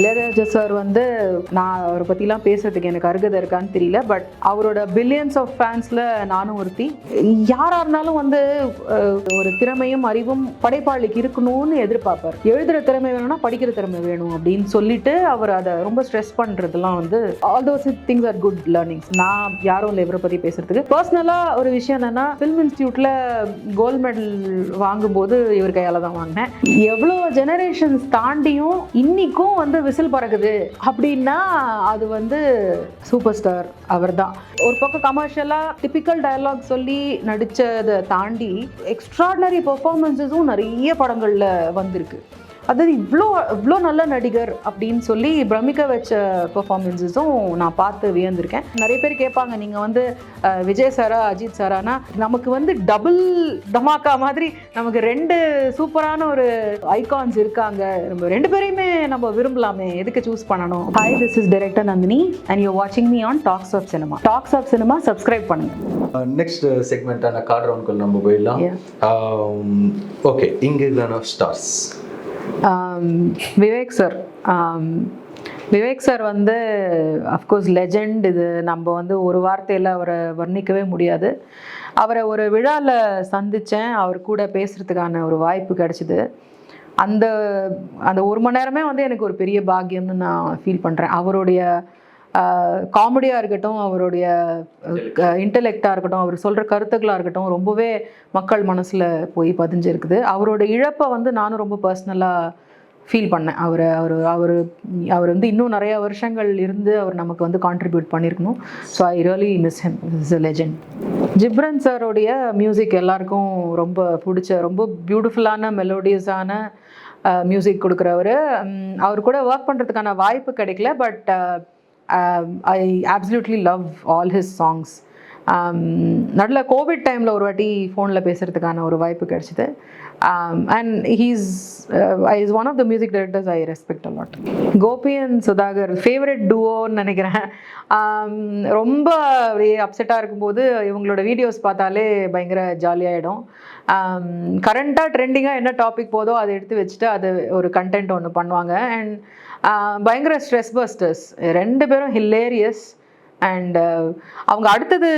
Ilaiyaraaja sir வந்து நான் அவரை பற்றிலாம் பேசுறதுக்கு எனக்கு அருகதை இருக்கான்னு தெரியல பட் அவரோட பில்லியன்ஸ் ஆஃப் ஃபேன்ஸில் நானும் ஒருத்தி. யாராக இருந்தாலும் வந்து ஒரு திறமையும் அறிவும் படைப்பாளிக்கு இருக்கணும்னு எதிர்பார்ப்பார். எழுதுகிற திறமை வேணும்னா படிக்கிற திறமை வேணும் அப்படின்னு சொல்லிட்டு அவர் அதை ரொம்ப ஸ்ட்ரெஸ் பண்ணுறதுலாம் வந்து all those things are good learnings நான் யாரும் இல்லை இவரை பற்றி பேசுறதுக்கு. பர்சனலாக ஒரு விஷயம் என்னென்னா ஃபில்ம் இன்ஸ்டியூட்டில் கோல்ட் மெடல் வாங்கும்போது இவர் கையால் தான் வாங்கினேன். எவ்வளோ ஜெனரேஷன்ஸ் தாண்டியும் இன்றைக்கும் வந்து விசில் பறக்குது அப்படின்னா அது வந்து சூப்பர் ஸ்டார் அவர் தான் ஒரு பக்கம் கமர்ஷியலாக டிபிக்கல் டயலாக் சொல்லி நடித்ததை தாண்டி எக்ஸ்ட்ராடினரி பெர்ஃபார்மன்ஸஸும் நிறைய படங்களில் வந்திருக்கு. அதாவது இவ்வளோ இவ்வளோ நல்ல நடிகர் அப்படின்னு சொல்லி பிரமிக்க வச்ச பெர்ஃபார்மன்ஸஸும் நான் பார்த்து வியந்திருக்கேன். நிறைய பேர் கேட்பாங்க நீங்கள் வந்து விஜய் சாரா அஜித் சாரானா? நமக்கு வந்து டபுள் தமாக்கா மாதிரி நமக்கு ரெண்டு சூப்பரான ஒரு ஐகான்ஸ் இருக்காங்க. நம்ம ரெண்டு பேரையுமே நம்ம விரும்பலாமே. எதுக்கு சூஸ் பண்ணணும்? Hi this is director Nandini and you வாட்சிங் me on talks of cinema talks of cinema subscribe பண்ணுங்க. நெக்ஸ்ட் செக்மெண்ட்டான கார்ட் ரவுண்ட்குள் நம்ம போயிடலாம். ஓகே இங்கே stars Vivek sir Vivek sir வந்து அஃப்கோர்ஸ் லெஜெண்ட் இது. நம்ம வந்து ஒரு வார்த்தையில் அவரை வர்ணிக்கவே முடியாது. அவரை ஒரு விழாவில் சந்தித்தேன் அவர் கூட பேசுகிறதுக்கான ஒரு வாய்ப்பு கிடச்சிது. அந்த அந்த ஒரு மணி நேரமே வந்து எனக்கு ஒரு பெரிய பாக்கியம்னு நான் ஃபீல் பண்ணுறேன் அவருடைய காமெடியாக இருக்கட்டும் அவருடைய இன்டலெக்டாக இருக்கட்டும் அவர் சொல்கிற கருத்துக்களாக இருக்கட்டும் ரொம்பவே மக்கள் மனசில் போய் பதிஞ்சிருக்குது. அவரோட இழப்பை வந்து நானும் ரொம்ப பர்சனலாக ஃபீல் பண்ணேன். அவர் அவர் அவர் அவர் வந்து இன்னும் நிறைய வருஷங்கள் இருந்து அவர் நமக்கு வந்து கான்ட்ரிபியூட் பண்ணியிருக்கணும் so I really miss him is a legend Ghibran சாரோடைய music எல்லாருக்கும் ரொம்ப பிடிச்ச ரொம்ப பியூட்டிஃபுல்லான மெலோடியஸான மியூசிக் கொடுக்குறவர். அவர் கூட ஒர்க் பண்ணுறதுக்கான வாய்ப்பு கிடைக்கல but Um, I absolutely love all his songs நடுவில் கோவிட் டைமில் ஒரு வாட்டி ஃபோனில் பேசுகிறதுக்கான ஒரு வாய்ப்பு கிடச்சிது. And he's I is one of the music directors I respect a lot Gopi and Sudhakar favourite டூவோன்னு நினைக்கிறேன். Um, ரொம்ப அப்படியே அப்செட்டாக இருக்கும்போது இவங்களோட வீடியோஸ் பார்த்தாலே பயங்கர ஜாலியாகிடும் கரண்ட்டாக ட்ரெண்டிங்காக என்ன டாபிக் போதோ அதை எடுத்து வச்சுட்டு அது ஒரு கண்டென்ட் ஒன்று பண்ணுவாங்க. அண்ட் பயங்கர ஸ்ட்ரெஸ் பஸ்டர்ஸ் ரெண்டு பேரும் ஹில்லேரியஸ் அண்ட் அவங்க அடுத்தது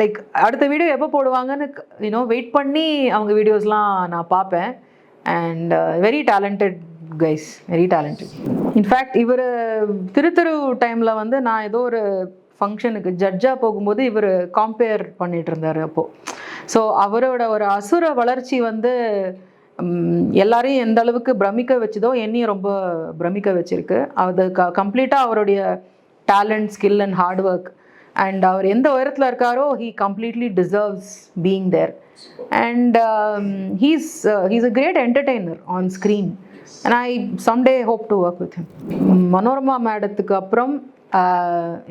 லைக் அடுத்த வீடியோ எப்போ போடுவாங்கன்னு யூனோ வெயிட் பண்ணி அவங்க வீடியோஸ்லாம் நான் பார்ப்பேன். And very talented guys very talented in fact இவர் திருத்தரு டைமில் வந்து நான் ஏதோ ஒரு ஃபங்க்ஷனுக்கு ஜட்ஜாக போகும்போது இவர் காம்பேர் பண்ணிகிட்டு இருந்தார் அப்போது ஸோ அவரோட ஒரு அசுர வளர்ச்சி வந்து எல்லாரையும் எந்த அளவுக்கு பிரமிக்க வச்சுதோ என்னையும் ரொம்ப பிரமிக்க வச்சிருக்கு. அது க கம்ப்ளீட்டாக அவருடைய talent skill and hard work and அவர் எந்த உயரத்தில் இருக்காரோ he completely deserves being there and he's he's a great entertainer on screen and I someday hope to work with him Manorama மேடத்துக்கு அப்புறம்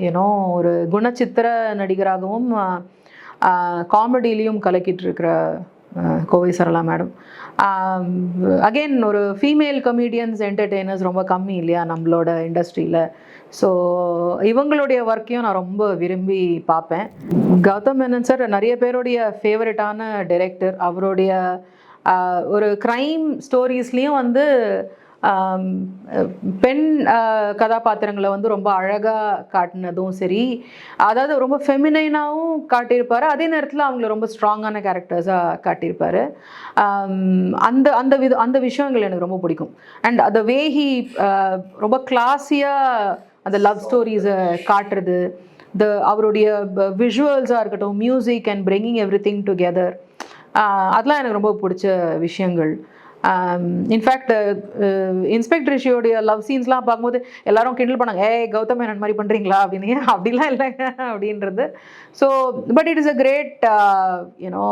ஏன்னோ ஒரு குணச்சித்திர நடிகராகவும் uh, uh, காமெடியிலையும் கலக்கிட்டு இருக்கிற கோவை சரளா மேடம் அகெயின் ஒரு ஃபீமேல் கமீடியன்ஸ் என்டர்டெய்னர்ஸ் ரொம்ப கம்மி இல்லையா நம்மளோட இண்டஸ்ட்ரியில் ஸோ இவங்களுடைய ஒர்க்கையும் நான் ரொம்ப விரும்பி பார்ப்பேன். கௌதம் மேனன் சார் நிறைய பேருடைய ஃபேவரட்டான டைரக்டர் அவருடைய ஒரு க்ரைம் ஸ்டோரிஸ்லேயும் வந்து பெண் கதாபாத்திரங்களை வந்து ரொம்ப அழகாக காட்டினதும் சரி அதாவது ரொம்ப ஃபெமினைனாகவும் காட்டியிருப்பார். அதே நேரத்தில் அவங்கள ரொம்ப ஸ்ட்ராங்கான கேரக்டர்ஸாக காட்டியிருப்பார். அந்த அந்த வித அந்த விஷயங்கள் எனக்கு ரொம்ப பிடிக்கும். அண்ட் அந்த வே ஹி ரொம்ப கிளாஸியாக அந்த லவ் ஸ்டோரிஸை காட்டுறது த அவருடைய விஷுவல்ஸாக இருக்கட்டும் music and bringing everything together அதெல்லாம் எனக்கு ரொம்ப பிடிச்ச விஷயங்கள். இன்ஃபேக்ட் இன்ஸ்பெக்டர் ரிஷியோடைய லவ் சீன்ஸ்லாம் பார்க்கும்போது எல்லாரும் கிண்டல் பண்ணாங்க ஏ கௌதம் மேனன் மாதிரி பண்ணுறீங்களா அப்படின்னு அப்படிலாம் இல்லைங்க அப்படின்றது. So but it is a great you know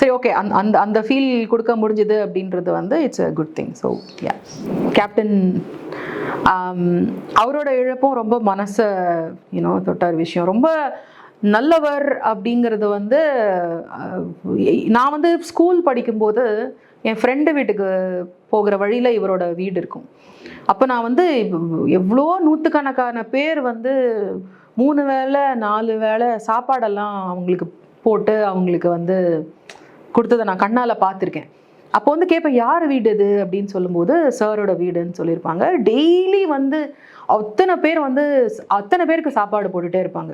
சரி ஓகே அந்த அந்த அந்த ஃபீல் கொடுக்க முடிஞ்சுது அப்படின்றது வந்து it's a good thing so yeah captain அவரோட இழப்பும் ரொம்ப மனசை யூனோ தொட்டார் விஷயம். ரொம்ப நல்லவர் அப்படிங்கிறது வந்து uh, நான் வந்து ஸ்கூல் படிக்கும்போது என் ஃப்ரெண்டு வீட்டுக்கு போகிற வழியில் இவரோட வீடு இருக்கும். அப்போ நான் வந்து எவ்வளோ நூற்றுக்கணக்கான பேர் வந்து மூணு வேளை நாலு வேளை சாப்பாடெல்லாம் அவங்களுக்கு போட்டு அவங்களுக்கு வந்து கொடுத்ததை நான் கண்ணால் பார்த்துருக்கேன். அப்போ வந்து கேட்பேன் யார் வீடு இது? அப்படின்னு சொல்லும்போது சாரோட வீடுன்னு சொல்லியிருப்பாங்க. டெய்லி வந்து அத்தனை பேர் வந்து அத்தனை பேருக்கு சாப்பாடு போட்டுகிட்டே இருப்பாங்க.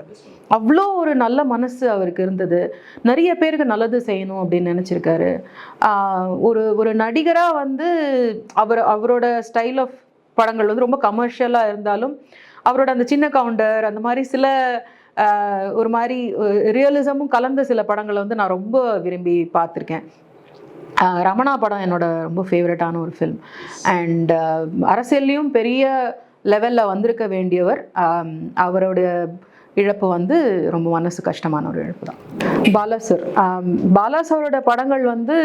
அவ்வளோ ஒரு நல்ல மனசு அவருக்கு இருந்தது. நிறைய பேருக்கு நல்லது செய்யணும் அப்படின்னு நினச்சிருக்காரு. ஒரு ஒரு நடிகராக வந்து அவர் அவரோட ஸ்டைல் ஆஃப் படங்கள் வந்து ரொம்ப கமர்ஷியலாக இருந்தாலும் அவரோட அந்த சின்ன கவுண்டர் அந்த மாதிரி சில ஒரு மாதிரி ரியலிசமும் கலந்த சில படங்களை வந்து நான் ரொம்ப விரும்பி பார்த்துருக்கேன். ரமணா படம் என்னோட ரொம்ப ஃபேவரட்டான ஒரு ஃபில்ம் அண்ட் அரசியல்லையும் பெரிய லெவலில் வந்திருக்க வேண்டியவர் அவருடைய இழப்பு வந்து ரொம்ப மனசு கஷ்டமான ஒரு இழப்பு தான். பாலா சார் பாலா சாரோட படங்கள் வந்து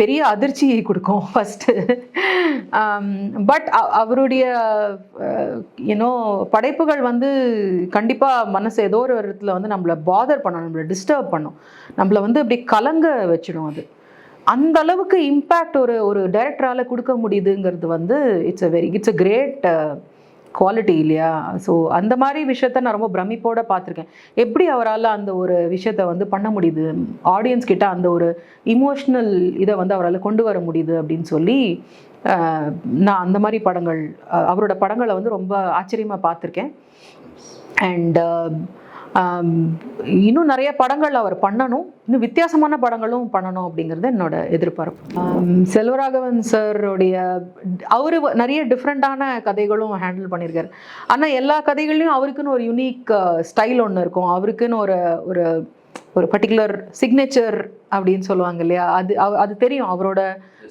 பெரிய அதிர்ச்சியை கொடுக்கும் ஃபஸ்ட்டு பட் அவருடைய ஏன்னோ படைப்புகள் வந்து கண்டிப்பாக மனசு ஏதோ ஒரு இடத்துல வந்து நம்மளை பாதர் பண்ணும் நம்மளை டிஸ்டர்ப் பண்ணும். நம்மளை வந்து அப்படி கலங்க வச்சிடும் அது. அந்த அளவுக்கு இம்பேக்ட் ஒரு ஒரு டைரக்டரால் கொடுக்க முடியுதுங்கிறது வந்து it's a very it's a great quality இல்லையா? ஸோ அந்த மாதிரி விஷயத்த நான் ரொம்ப பிரமிப்போட பார்த்துருக்கேன். எப்படி அவரால் அந்த ஒரு விஷயத்த வந்து பண்ண முடியுது? ஆடியன்ஸ் கிட்ட அந்த ஒரு இமோஷ்னல் இதை வந்து அவரால் கொண்டு வர முடியுது அப்படின்னு சொல்லி uh, நான் அந்த மாதிரி படங்கள் அவரோட படங்களை வந்து ரொம்ப ஆச்சரியமாக பார்த்துருக்கேன். அண்ட் இன்னும் நிறைய படங்கள் அவர் பண்ணணும். இன்னும் வித்தியாசமான படங்களும் பண்ணணும் அப்படிங்கிறது என்னோட எதிர்பார்ப்பு. செல்வராகவன் சாருடைய அவர் நிறைய டிஃப்ரெண்ட்டான கதைகளும் ஹேண்டில் பண்ணியிருக்காரு. ஆனால் எல்லா கதைகள்லையும் அவருக்குன்னு ஒரு யூனிக் ஸ்டைல் ஒன்று இருக்கும். அவருக்குன்னு ஒரு ஒரு ஒரு பர்டிகுலர் சிக்னேச்சர் அப்படின்னு சொல்லுவாங்க இல்லையா? அது அது தெரியும். அவரோட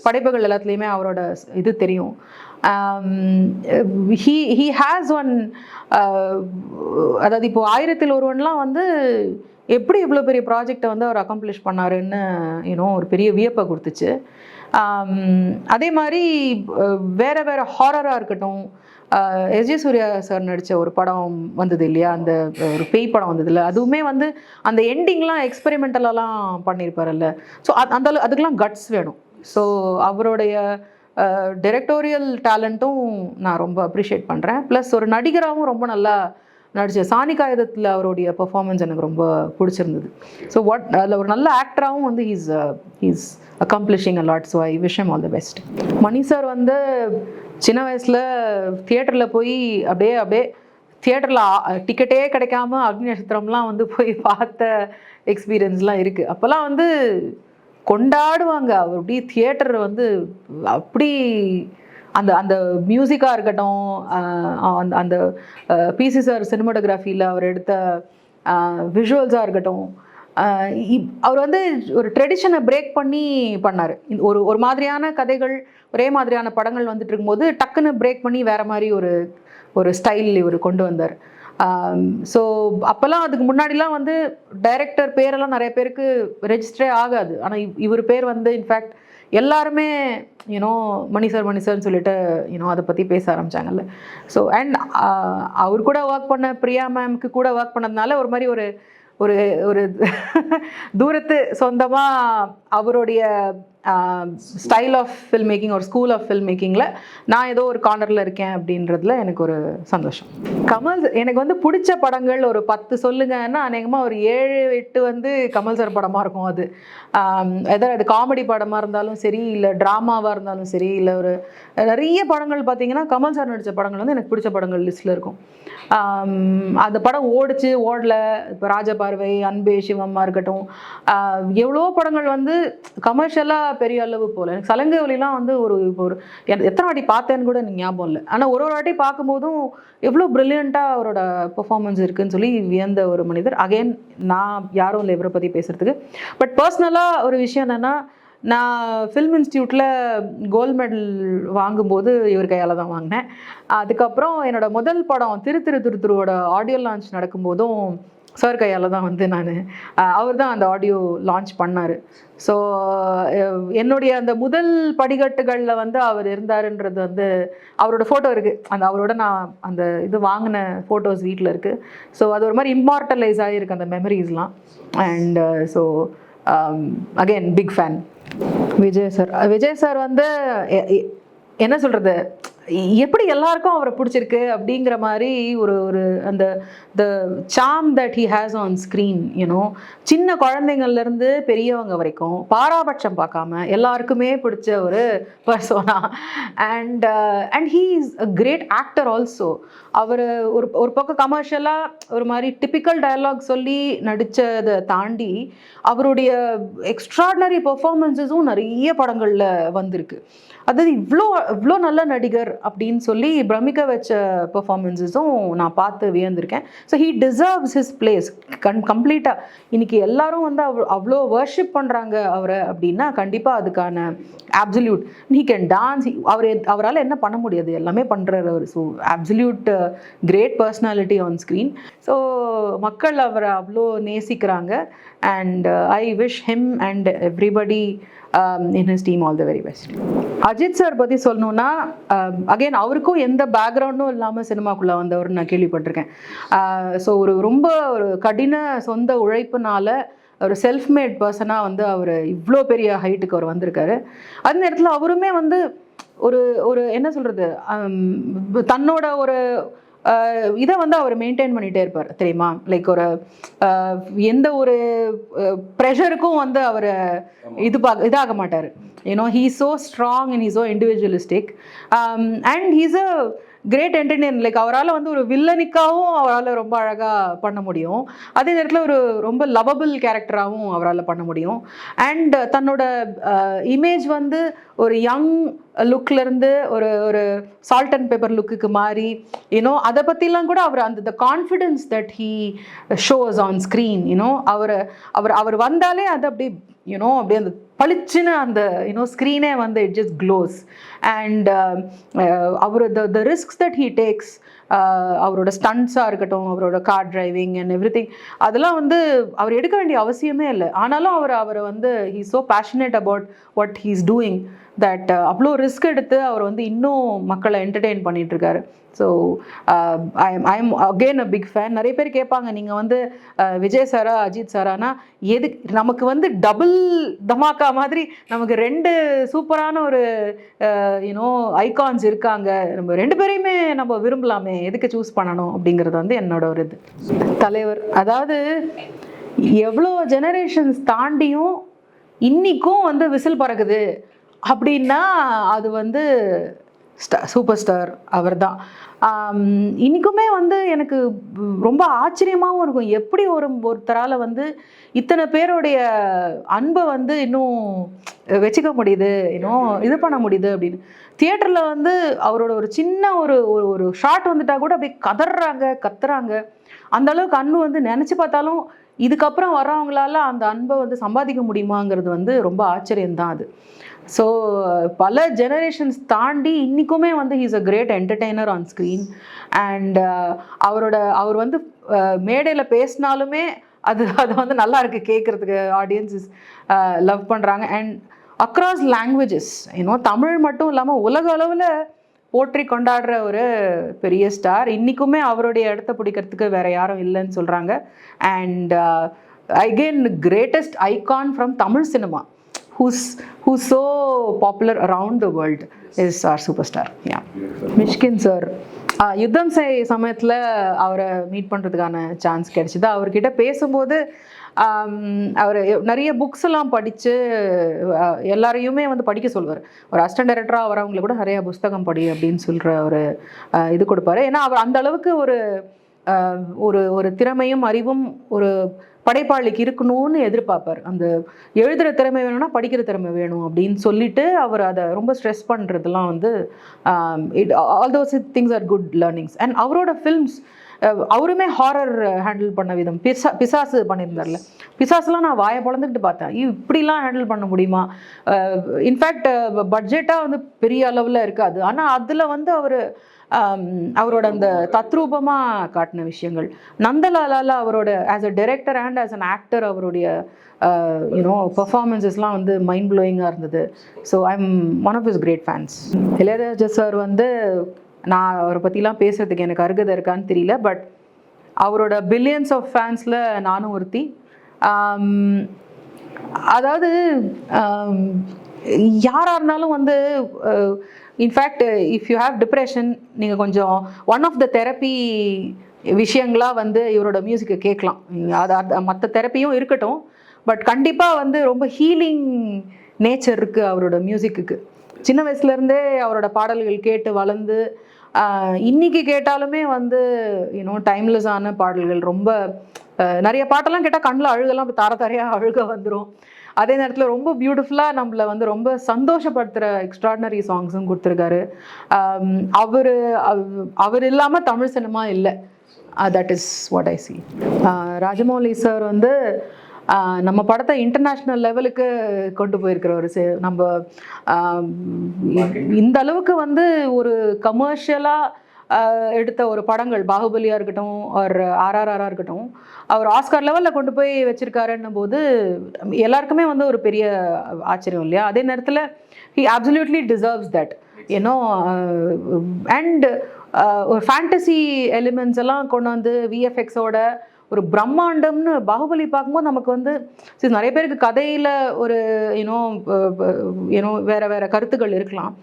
படைப்புகள் எல்லாத்துலேயுமே அவரோட இது தெரியும். ஹீ ஹீ ஹேஸ் ஒன் அதாவது இப்போ ஆயிரத்தில் ஒருவன்லாம் வந்து எப்படி இவ்வளோ பெரிய ப்ராஜெக்டை வந்து அவர் அக்கம்ப்ளிஷ் பண்ணாருன்னு யூனோ ஒரு பெரிய வியப்பை கொடுத்துச்சு. Um, அதே மாதிரி வேறு வேற வேற ஹாரராக இருக்கட்டும் எஸ்ஜே சூர்யா சார் நடித்த ஒரு படம் வந்தது இல்லையா? அந்த ஒரு பேய் படம் வந்ததுல அதுவுமே வந்து அந்த எண்டிங்லாம் எக்ஸ்பெரிமெண்டலெல்லாம் பண்ணியிருப்பார்ல ஸோ அந்த அளவு- கட்ஸ் வேணும். ஸோ அவருடைய டைரக்டோரியல் டேலண்ட்டும் நான் ரொம்ப அப்ரிஷியேட் பண்ணுறேன் ப்ளஸ் ஒரு நடிகராகவும் ரொம்ப நல்லா நடித்த சாணி காகிதத்தில் அவருடைய பர்ஃபார்மன்ஸ் எனக்கு ரொம்ப பிடிச்சிருந்தது. ஸோ வாட் அதில் ஒரு நல்ல ஆக்டராகவும் வந்து he's he's accomplishing a lot so I wish all the best Mani sir வந்து சின்ன வயசில் தியேட்டரில் போய் அப்படியே அப்படியே தியேட்டரில் டிக்கெட்டே கிடைக்காம அக்னி நட்சத்திரம்லாம் வந்து போய் பார்த்த எக்ஸ்பீரியன்ஸ்லாம் இருக்குது அப்போல்லாம் வந்து கொண்டாடுவாங்க. அவர் அப்படி தியேட்டர் வந்து அப்படி அந்த அந்த மியூசிக்காக இருக்கட்டும் அந்த அந்த பிசி சார் சினிமாட்டோகிராஃபியில் அவர் எடுத்த விஷுவல்ஸாக இருக்கட்டும் இப்- அவர் வந்து ஒரு ட்ரெடிஷனை பிரேக் பண்ணி பண்ணார். ஒரு ஒரு மாதிரியான கதைகள் ஒரே மாதிரியான படங்கள் வந்துட்டு இருக்கும்போது டக்குன்னு பிரேக் பண்ணி வேறு மாதிரி ஒரு ஒரு ஸ்டைல் இவர் கொண்டு வந்தார். ஸோ அப்போல்லாம் அதுக்கு முன்னாடிலாம் வந்து டைரக்டர் பேரெல்லாம் நிறைய பேருக்கு ரெஜிஸ்டரே ஆகாது. ஆனால் இவர் பேர் வந்து இன்ஃபேக்ட் எல்லாருமே யூனோ மணி சார் மணி சார்னு சொல்லிட்டு யூனோ அதை பற்றி பேச ஆரம்பிச்சாங்கல்ல. ஸோ அண்ட் அவர் கூட ஒர்க் பண்ண பிரியா மேம்க்கு கூட ஒர்க் பண்ணதுனால ஒரு மாதிரி ஒரு ஒரு ஒரு தூரத்து சொந்தமாக அவருடைய ஸ்டைல் ஆஃப் ஃபில் மேக்கிங் ஒரு ஸ்கூல் ஆஃப் ஃபில் மேக்கிங்கில் நான் ஏதோ ஒரு கார்னரில் இருக்கேன் அப்படின்றதுல எனக்கு ஒரு சந்தோஷம். கமல் எனக்கு வந்து பிடிச்ச படங்கள் ஒரு பத்து சொல்லுங்கன்னா அநேகமாக ஒரு ஏழு எட்டு வந்து கமல் சார் படமாக இருக்கும் அது. எதாவது அது காமெடி படமாக இருந்தாலும் சரி இல்லை ட்ராமாவாக இருந்தாலும் சரி இல்லை ஒரு நிறைய படங்கள் பார்த்தீங்கன்னா கமல் சார் நடித்த படங்கள் வந்து எனக்கு பிடிச்ச படங்கள் லிஸ்ட்டில் இருக்கும். அந்த படம் ஓடிச்சு ஓடல. இப்போ ராஜபார்வை அன்பே சிவம்மா இருக்கட்டும். எவ்வளோ படங்கள் வந்து கமர்ஷியலாக பெரிய அளவு போகல எனக்கு சலங்கை ஒலிலாம் வந்து ஒரு இப்போ ஒரு எத்தனை வாட்டி பார்த்தேன்னு கூட எனக்கு ஞாபகம் இல்லை. ஆனால் ஒரு ஒரு வாட்டி பார்க்கும்போதும் எவ்வளோ ப்ரில்லியண்ட்டாக அவரோட பெர்ஃபார்மன்ஸ் இருக்குன்னு சொல்லி வியந்த ஒரு மனிதர். அகைன் நான் யாரும் இல்லை இவரை பற்றி பேசுகிறதுக்கு பட் பர்சனலாக ஒரு விஷயம் என்னென்னா நான் ஃபில்ம் இன்ஸ்டியூட்டில் கோல்டு மெடல் வாங்கும்போது இவர் கையால் தான் வாங்கினேன். அதுக்கப்புறம் என்னோடய முதல் படம் திரு திரு திரு திருவோட ஆடியோ லான்ச் நடக்கும்போதும் சார் கையால் தான் வந்து நான் அவர் தான் அந்த ஆடியோ லான்ச் பண்ணார். ஸோ என்னுடைய அந்த முதல் படிக்கட்டுகளில் வந்து அவர் இருந்தாருன்றது வந்து அவரோட ஃபோட்டோ இருக்குது அந்த அவரோட நான் அந்த இது வாங்கின ஃபோட்டோஸ் வீட்டில் இருக்குது ஸோ அது ஒரு மாதிரி இம்மார்டலைஸ் ஆகிருக்கு அந்த மெமரிஸ்லாம் and so again big fan Vijay sir. Vijay sir வந்து என்ன சொல்கிறது எப்படி எல்லாருக்கும் அவரை பிடிச்சிருக்கு அப்படிங்கிற மாதிரி ஒரு ஒரு அந்த the charm that he has on screen you know சின்ன குழந்தைங்கள்லேருந்து பெரியவங்க வரைக்கும் பாராபட்சம் பார்க்காம எல்லாருக்குமே பிடிச்ச ஒரு persona and and he is a great actor also அவர் ஒரு ஒரு பக்கம் கமர்ஷியலாக ஒரு மாதிரி டிப்பிக்கல் டயலாக் சொல்லி நடித்ததை தாண்டி அவருடைய எக்ஸ்ட்ராடினரி பெர்ஃபார்மன்ஸஸும் நிறைய படங்களில் வந்திருக்கு. அதாவது இவ்வளோ இவ்வளோ நல்ல நடிகர் அப்படின்னு சொல்லி பிரமிக்க வச்ச பெர்ஃபார்மன்ஸஸும் நான் பார்த்து வியந்திருக்கேன். So he deserves his place கண் கம்ப்ளீட்டாக இன்னைக்கு எல்லாரும் வந்து அவ் அவ்வளோ வர்ஷிப் பண்ணுறாங்க அவரை அப்படின்னா கண்டிப்பாக அதுக்கான ஆப்சல்யூட் ஹீ கேன் டான்ஸ் அவர் அவரால் என்ன பண்ண முடியாது. எல்லாமே பண்ணுறாரு அவர். So absolute great personality on screen so மக்கள் அவரை அவ்வளோ நேசிக்கிறாங்க. And I wish him and everybody in his team all the very best Ajith sir பற்றி சொல்லணும்னா um, அகைன் அவருக்கும் எந்த பேக்ரவுண்டும் இல்லாமல் சினிமாக்குள்ளே வந்தவர் நான் கேள்விப்பட்டிருக்கேன். Uh, ஸோ ஒரு ரொம்ப ஒரு கடின சொந்த உழைப்புனால ஒரு செல்ஃப் மேட் பர்சனாக வந்து அவர் இவ்வளோ பெரிய ஹைட்டுக்கு அவர் வந்திருக்காரு. அந்த நேரத்தில் அவருமே வந்து ஒரு ஒரு என்ன சொல்கிறது தன்னோட ஒரு இதை வந்து அவர் மெயின்டைன் பண்ணிகிட்டே இருப்பார் தெரியுமா? லைக் ஒரு எந்த ஒரு ப்ரெஷருக்கும் வந்து அவர் இது பா இதாக மாட்டார். You know he so strong and he so individualistic and he's a great entertain like அவரால் வந்து ஒரு வில்லனிக்காகவும் அவரால் ரொம்ப அழகாக பண்ண முடியும். அதே நேரத்தில் ஒரு ரொம்ப லவபிள் கேரக்டராகவும் அவரால் பண்ண முடியும். அண்ட் uh, தன்னோட uh, இமேஜ் வந்து ஒரு யங் லுக்லேருந்து ஒரு ஒரு சால்ட் அண்ட் பேப்பர் லுக்குக்கு மாறி யூனோ அதை பற்றிலாம் கூட அவர் அந்த the confidence that he shows on screen you know அவர் அவர் அவர் வந்தாலே அது அப்படியே யூனோ அப்படியே அந்த பளிச்சுன்னு அந்த யூனோ ஸ்க்ரீனே வந்து it just close and our the the risks that he takes அவரோட ஸ்டண்ட்ஸாக இருக்கட்டும் அவரோட car driving and everything அதெல்லாம் வந்து அவர் எடுக்க வேண்டிய அவசியமே இல்லை. ஆனாலும் அவர் அவரை வந்து he so passionate about what he's doing that அவ்வளோ ரிஸ்க் எடுத்து அவர் வந்து இன்னும் மக்களை entertain பண்ணிகிட்ருக்காரு so I am I am again a big fan நிறைய பேர் கேட்பாங்க நீங்கள் வந்து விஜய் சாரா அஜித் சாரானா எது நமக்கு வந்து டபுள் தமாக்கா மாதிரி நமக்கு ரெண்டு சூப்பரான ஒரு யூனோ ஐகான்ஸ் இருக்காங்க. நம்ம ரெண்டு பேரையுமே நம்ம விரும்பலாமே எதுக்கு சூஸ் பண்ணணும் அப்படிங்கிறது வந்து என்னோட ஒரு இது. தலைவர் அதாவது எவ்வளோ ஜெனரேஷன்ஸ் தாண்டியும் இன்றைக்கும் வந்து விசில் பறக்குது அப்படின்னா அது வந்து சூப்பர் ஸ்டார் அவர் தான் இன்றைக்குமே வந்து எனக்கு ரொம்ப ஆச்சரியமாகவும் இருக்கும். எப்படி ஒரு ஒருத்தரால் வந்து இத்தனை பேருடைய அன்பை வந்து இன்னும் வச்சுக்க முடியுது இன்னும் இது பண்ண முடியுது அப்படின்னு. தியேட்டரில் வந்து அவரோட ஒரு சின்ன ஒரு ஒரு ஒரு ஷாட் வந்துட்டா கூட அப்படியே கதறாங்க கத்துறாங்க. அந்த அளவுக்கு அன்பு வந்து நினச்சி பார்த்தாலும் இதுக்கப்புறம் வர்றவங்களால அந்த அன்பை வந்து சம்பாதிக்க முடியுமாங்கிறது வந்து ரொம்ப ஆச்சரியம்தான் அது. ஸோ பல ஜெனரேஷன்ஸ் தாண்டி இன்றைக்குமே வந்து he's a great entertainer on screen and அவரோட அவர் வந்து uh, மேடையில் பேசினாலுமே அது அது வந்து நல்லா இருக்குது கேட்குறதுக்கு ஆடியன்ஸ் இஸ் லவ் பண்ணுறாங்க and across languages you know Tamil மட்டும் இல்லாமல் உலக அளவில் போற்றி கொண்டாடுற ஒரு பெரிய ஸ்டார் இன்றைக்குமே அவருடைய இடத்த பிடிக்கிறதுக்கு வேறு யாரும் இல்லைன்னு சொல்கிறாங்க and again greatest icon from Tamil cinema who's who's so popular around the world is our superstar. Yeah. Mysskin sir ah, Yuddham Sei சமயத்தில் அவரை மீட் பண்ணுறதுக்கான சான்ஸ் கிடைச்சிது. அவர்கிட்ட பேசும்போது அவர் நிறைய புக்ஸ் எல்லாம் படித்து எல்லாரையுமே வந்து படிக்க சொல்லுவார். ஒரு அசிஸ்டன்ட் டைரக்டராக வரவங்களை கூட நிறைய புஸ்தகம் படி அப்படின்னு சொல்கிற ஒரு இது கொடுப்பாரு. ஏன்னா அவர் அந்த அளவுக்கு ஒரு ஒரு ஒரு திறமையும் அறிவும் ஒரு படைப்பாளிக்கு இருக்கணும்னு எதிர்பார்ப்பார். அந்த எழுதுகிற திறமை வேணும்னா படிக்கிற திறமை வேணும் அப்படின்னு சொல்லிட்டு அவர் அதை ரொம்ப ஸ்ட்ரெஸ் பண்ணுறதுலாம் வந்து it all those things are good learnings and அவரோட ஃபில்ம்ஸ் அவருமே ஹாரர் ஹேண்டில் பண்ண விதம். பிசா பிசாசு பண்ணியிருந்தார்ல. பிசாசுலாம் நான் வாயை பொழந்துக்கிட்டு பார்த்தேன். இப்படிலாம் ஹேண்டில் பண்ண முடியுமா? இன்ஃபேக்ட் பட்ஜெட்டாக வந்து பெரிய அளவில் இருக்காது. ஆனால் அதில் வந்து அவர் அவரோட அந்த தத்ரூபமாக காட்டின விஷயங்கள். நந்தலாலால அவரோட as a director and as an actor அவருடைய யூனோ பர்ஃபார்மன்ஸஸ்லாம் வந்து மைண்ட் ப்ளோயிங்காக இருந்தது. So I am one of is great fans Ilaiyaraaja sir வந்து நான் அவரை பற்றிலாம் பேசுகிறதுக்கு எனக்கு அருகதை இருக்கான்னு தெரியல பட் அவரோட பில்லியன்ஸ் ஆஃப் ஃபேன்ஸில் நானும் ஒருத்தி. அதாவது யாராக இருந்தாலும் வந்து in fact if you have depression நீங்கள் கொஞ்சம் ஒன் ஆஃப் த தெரப்பி விஷயங்களாக வந்து இவரோட மியூசிக்கை கேட்கலாம். அது அது மற்ற தெரப்பியும் இருக்கட்டும் பட் கண்டிப்பாக வந்து ரொம்ப ஹீலிங் நேச்சர் இருக்குது அவரோட மியூசிக்குக்கு சின்ன வயசுலேருந்தே அவரோட பாடல்கள் கேட்டு வளர்ந்து இன்னைக்கு கேட்டாலுமே வந்து யூனோ டைம்லெஸ்ஸான பாடல்கள் ரொம்ப நிறைய பாட்டெல்லாம் கேட்டால் கண்ணில் அழுகெல்லாம் தார தாரையாக அழுக வந்துடும் அதே நேரத்தில் ரொம்ப பியூட்டிஃபுல்லாக நம்மளை வந்து ரொம்ப சந்தோஷப்படுத்துகிற எக்ஸ்ட்ராடினரி சாங்ஸும் கொடுத்துருக்காரு. அவர் அவர் இல்லாமல் தமிழ் சினிமா இல்லை. That is what I see Rajamouli sir வந்து நம்ம படத்தை இன்டர்நேஷ்னல் லெவலுக்கு கொண்டு போயிருக்கிறவர் சே- நம்ம இந்த அளவுக்கு வந்து ஒரு கமர்ஷியலாக எடுத்த ஒரு படங்கள் பாகுபலியாக இருக்கட்டும் ஒரு ஆர்ஆர்ஆராக இருக்கட்டும் அவர் ஆஸ்கார் லெவலில் கொண்டு போய் வச்சிருக்காருன்னும் போது எல்லாருக்குமே வந்து ஒரு பெரிய ஆச்சரியம் இல்லையா? அதே நேரத்தில் ஹி அப்சல்யூட்லி டிசர்வ்ஸ் தட் ஏன்னோ அண்ட் ஒரு ஃபேண்டசி எலிமெண்ட்ஸ் எல்லாம் கொண்டு வந்து விஎஃப்எக்ஸோட ஒரு பிரம்மாண்டம்னு பாகுபலி பார்க்கும்போது நமக்கு வந்து சரி நிறைய பேருக்கு கதையில் ஒரு யூனோ யூனோ வேற வேற கருத்துக்கள் இருக்கலாம்.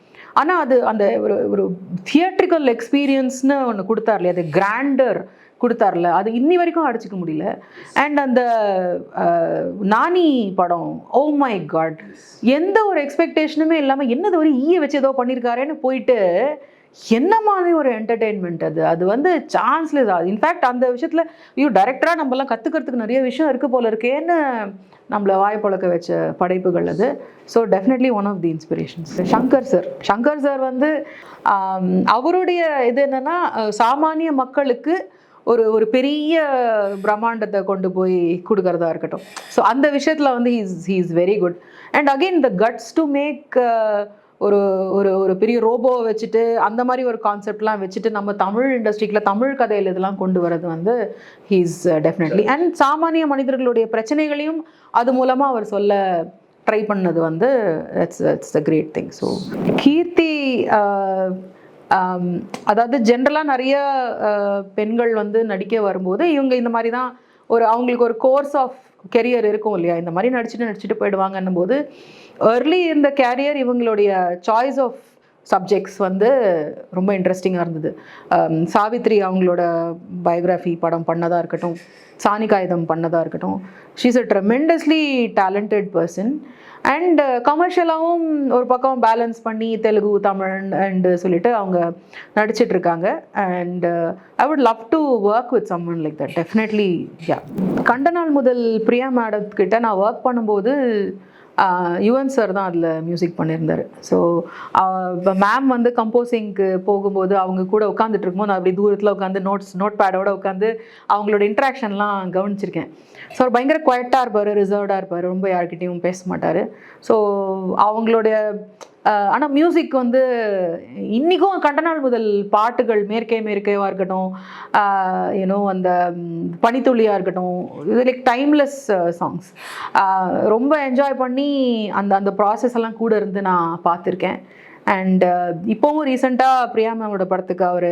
ஆனால் அது அந்த ஒரு ஒரு தியேட்ரிக்கல் எக்ஸ்பீரியன்ஸ்னு ஒன்று கொடுத்தார் இல்லையா அது கிராண்டர் கொடுத்தார்ல. அது இன்னி வரைக்கும் அடிச்சுக்க முடியல. அண்ட் அந்த நானி படம் ஓ மை காட் எந்த ஒரு எக்ஸ்பெக்டேஷனுமே இல்லாமல் என்னது ஒரு ஈய வச்சு ஏதோ பண்ணியிருக்காரேன்னு போயிட்டு என்ன மாதிரி ஒரு என்டர்டெயின்மெண்ட் அது? அது வந்து சான்ஸ்ல ஆகுது இன்ஃபேக்ட் அந்த விஷயத்தில் ஐயோ டைரக்டராக நம்மலாம் கற்றுக்கிறதுக்கு நிறைய விஷயம் இருக்குது போல இருக்கேன்னு நம்மளை வாய் பழக்க வச்ச படைப்புகள் அது. So definitely one of the inspirations Shankar sir Shankar sir வந்து அவருடைய இது என்னென்னா சாமானிய மக்களுக்கு ஒரு ஒரு பெரிய பிரம்மாண்டத்தை கொண்டு போய் கொடுக்கறதா இருக்கட்டும். ஸோ அந்த விஷயத்தில் வந்து he's he's very good and again the guts to make ஒரு ஒரு ஒரு பெரிய ரோபோவை வச்சுட்டு அந்த மாதிரி ஒரு கான்செப்ட்லாம் வச்சுட்டு நம்ம தமிழ் இண்டஸ்ட்ரிக்கில் தமிழ் கதையில் இதெல்லாம் கொண்டு வரது வந்து ஹீஸ் டெஃபினெட்லி அண்ட் சாமானிய மனிதர்களுடைய பிரச்சனைகளையும் அது மூலமாக அவர் சொல்ல ட்ரை பண்ணது வந்து it's it's a great thing so Keerthy ah, ஆம், அதாவது ஜென்ரலாக நிறைய ஆஹ், பெண்கள் வந்து நடிக்க வரும்போது இவங்க இந்த மாதிரி தான் ஒரு அவங்களுக்கு ஒரு கோர்ஸ் ஆஃப் கெரியர் இருக்கும் இல்லையா? இந்த மாதிரி நடிச்சுட்டு நடிச்சுட்டு போயிடுவாங்கன்னும் போது ஏர்லி இந்த கேரியர் இவங்களுடைய சாய்ஸ் ஆஃப் சப்ஜெக்ட்ஸ் வந்து ரொம்ப இன்ட்ரெஸ்டிங்காக இருந்தது. Um, சாவித்ரி அவங்களோட பயோகிராஃபி படம் பண்ணதாக இருக்கட்டும் சாணிகாயுதம் பண்ணதாக இருக்கட்டும். She's a tremendously talented person and கமர்ஷியலாகவும் ஒரு பக்கம் பேலன்ஸ் பண்ணி தெலுங்கு தமிழ் அண்டு சொல்லிட்டு அவங்க நடிச்சிட்ருக்காங்க and and I would love to work with someone like that definitely yeah கண்ட நாள் முதல் பிரியா மேடம் நான் ஒர்க் பண்ணும்போது யுவன் சார் தான் அதில் மியூசிக் பண்ணியிருந்தார் ஸோ மேம் வந்து கம்போசிங்க்கு போகும்போது அவங்க கூட உட்காந்துட்டு இருக்கும்போது நான் அப்படி தூரத்தில் உட்காந்து நோட்ஸ் நோட் பேடோட உட்காந்து அவங்களோட இன்ட்ராக்ஷன்லாம் கவனிச்சிருக்கேன். ஸோ அவர் பயங்கர குவைட்டாக இருப்பார் ரிசர்வ்டாக இருப்பார். ரொம்ப யார்கிட்டையும் பேச மாட்டார். ஸோ அவங்களுடைய ஆனால் மியூசிக் வந்து இன்றைக்கும் கண்டநாள் முதல் பாட்டுகள் மேற்கே மேற்கேவாக இருக்கட்டும் ஏன்னோ அந்த பனித்துளியாக இருக்கட்டும் இது லைக் டைம்லெஸ் சாங்ஸ் ரொம்ப என்ஜாய் பண்ணி அந்த அந்த ப்ராசஸ் எல்லாம் கூட இருந்து நான் பார்த்துருக்கேன். அண்ட் இப்போவும் ரீசெண்டாக பிரியா மேமோட படத்துக்கு அவர்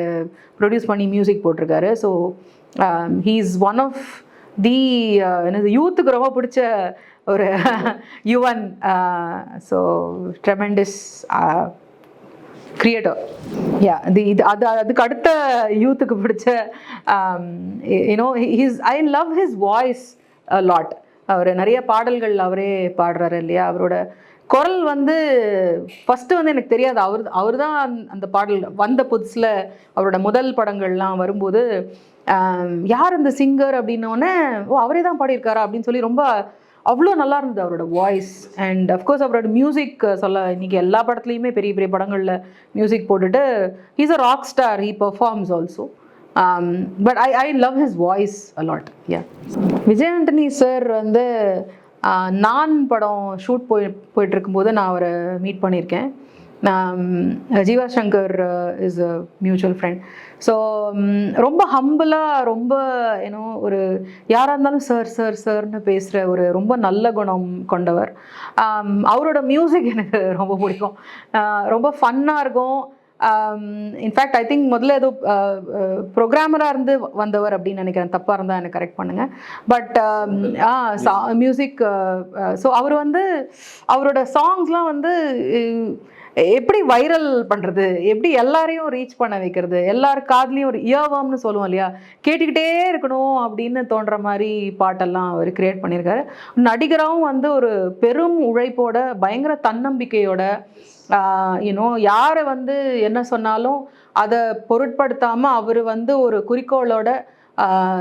ப்ரொடியூஸ் பண்ணி மியூசிக் போட்டிருக்காரு. So he is one of the என்னது யூத்துக்கு ரொம்ப பிடிச்ச ஒரு Yuvan so tremendous creator yeah இது இது அது அதுக்கு அடுத்த யூத்துக்கு பிடிச்ச you know his I love his voice lot அவர் நிறைய பாடல்கள் அவரே பாடுறாரு இல்லையா? அவரோட குரல் வந்து ஃபஸ்ட்டு வந்து எனக்கு தெரியாது. அவர் அவர் தான் அந்த பாடல் வந்த புதுசில் அவரோட முதல் படங்கள்லாம் வரும்போது யார் இந்த சிங்கர் அப்படின்னோடனே ஓ அவரே தான் பாடியிருக்காரா? அப்படின்னு சொல்லி ரொம்ப அவ்வளோ நல்லா இருந்தது அவரோட வாய்ஸ் அண்ட் அஃப்கோர்ஸ் அவரோட மியூசிக் சொல்ல இன்னைக்கு எல்லா படத்துலையுமே பெரிய பெரிய படங்களில் மியூசிக் போட்டுட்டு he's um, a rock star he performs also but I I love his voice a lot yeah Vijay Antony sir வந்து நான் படம் ஷூட் போய் போயிட்டு இருக்கும்போது நான் அவரை மீட் பண்ணியிருக்கேன். Jiiva Shankar is a mutual friend so ரொம்ப ஹம்பிளாக ரொம்ப ஏன்னோ ஒரு யாராக இருந்தாலும் சார் சார் சார்னு பேசுகிற ஒரு ரொம்ப நல்ல குணம் கொண்டவர். Um, அவரோட மியூசிக் எனக்கு ரொம்ப பிடிக்கும். Uh, ரொம்ப ஃபன்னாக இருக்கும். இன்ஃபேக்ட் ஐ திங்க் முதல்ல ஏதோ ப்ரோக்ராமராக இருந்து வந்தவர் அப்படின்னு நினைக்கிறேன். தப்பாக இருந்தால் எனக்கு கரெக்ட் பண்ணுங்கள் பட் ஆ மியூசிக் ஸோ அவர் வந்து அவரோட சாங்ஸ்லாம் வந்து எப்படி வைரல் பண்ணுறது எப்படி எல்லாரையும் ரீச் பண்ண வைக்கிறது? எல்லார் காதுலேயும் ஒரு இயர்வாம்னு சொல்லுவோம் இல்லையா? கேட்டுக்கிட்டே இருக்கணும் அப்படின்னு தோன்ற மாதிரி பாட்டெல்லாம் அவர் கிரியேட் பண்ணியிருக்காரு. நடிகராகவும் வந்து ஒரு பெரும் உழைப்போட பயங்கர தன்னம்பிக்கையோட யூனோ யாரை வந்து என்ன சொன்னாலும் அதை பொருட்படுத்தாமல் அவர் வந்து ஒரு குறிக்கோளோட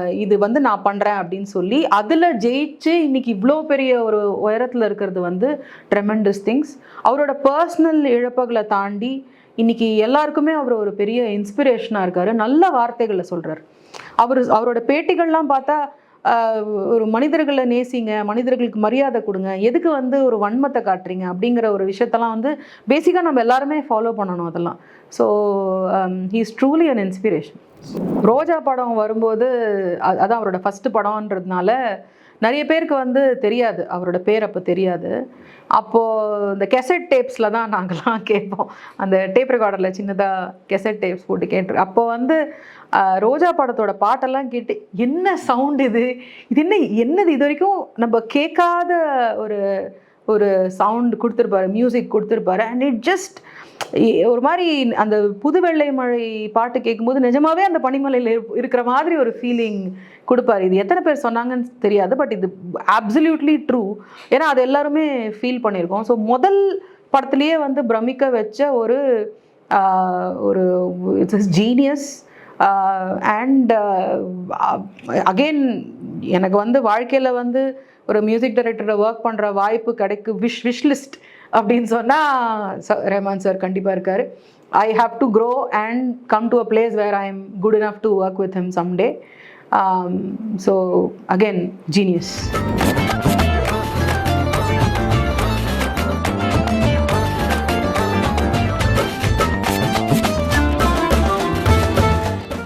இது வந்து நான் பண்ணுறேன் அப்படின்னு சொல்லி அதில் ஜெயிச்சு இன்னைக்கு இவ்வளோ பெரிய ஒரு உயரத்தில் இருக்கிறது வந்து ட்ரெமெண்டஸ் திங்ஸ் அவரோட பர்சனல் இழப்புகளை தாண்டி இன்னைக்கு எல்லாருக்குமே அவர் ஒரு பெரிய இன்ஸ்பிரேஷனாக இருக்காரு. நல்ல வார்த்தைகளை சொல்கிறார் அவர் அவரோட பேட்டிகள்லாம் பார்த்தா ஒரு மனிதர்களை நேசிங்க மனிதர்களுக்கு மரியாதை கொடுங்க. எதுக்கு வந்து ஒரு வன்மத்தை காட்டுறீங்க? அப்படிங்கிற ஒரு விஷயத்தெல்லாம் வந்து பேசிக்காக நம்ம எல்லாருமே ஃபாலோ பண்ணணும் அதெல்லாம். So he's truly an inspiration Roja படம் வரும்போது அதான் அவரோட ஃபஸ்ட்டு படம்ன்றதுனால நிறைய பேருக்கு வந்து தெரியாது. அவரோட பேர் அப்போ தெரியாது. அப்போது இந்த கெசட் டேப்ஸில் தான் நாங்கள்லாம் கேட்போம். அந்த டேப் ரெக்கார்டரில் சின்னதாக கெசட் டேப்ஸ் போட்டு கேட்டு அப்போ வந்து ரோஜா படத்தோட பாட்டெல்லாம் கேட்டு என்ன சவுண்ட் இது? இது என்ன என்னது இது வரைக்கும் நம்ம கேட்காத ஒரு ஒரு சவுண்ட் கொடுத்துருப்பாரு மியூசிக் கொடுத்துருப்பாரு. அண்ட் இட் ஜஸ்ட் ஒரு மாதிரி அந்த புது வெள்ளை மழை பாட்டு கேட்கும்போது நிஜமாவே அந்த பனிமலையில் இருக்கிற மாதிரி ஒரு ஃபீலிங் கொடுப்பாரு. இது எத்தனை பேர் சொன்னாங்கன்னு தெரியாது பட் இது அப்சல்யூட்லி ட்ரூ ஏன்னா அது எல்லாருமே ஃபீல் பண்ணியிருக்கோம். ஸோ முதல் படத்துலேயே வந்து பிரமிக்க வச்ச ஒரு ஒரு இட்ஸ் ஜீனியஸ் அண்ட் அகெயின் எனக்கு வந்து வாழ்க்கையில் வந்து ஒரு மியூசிக் டைரக்டரை ஒர்க் பண்ணுற வாய்ப்பு கிடைக்கு விஷ் விஷ் லிஸ்ட் அப்படின்னு சொன்னால் ரஹ்மான் சார் கண்டிப்பாக இருக்கார். I have to grow and come to a place where I am good enough to work with him someday so again genius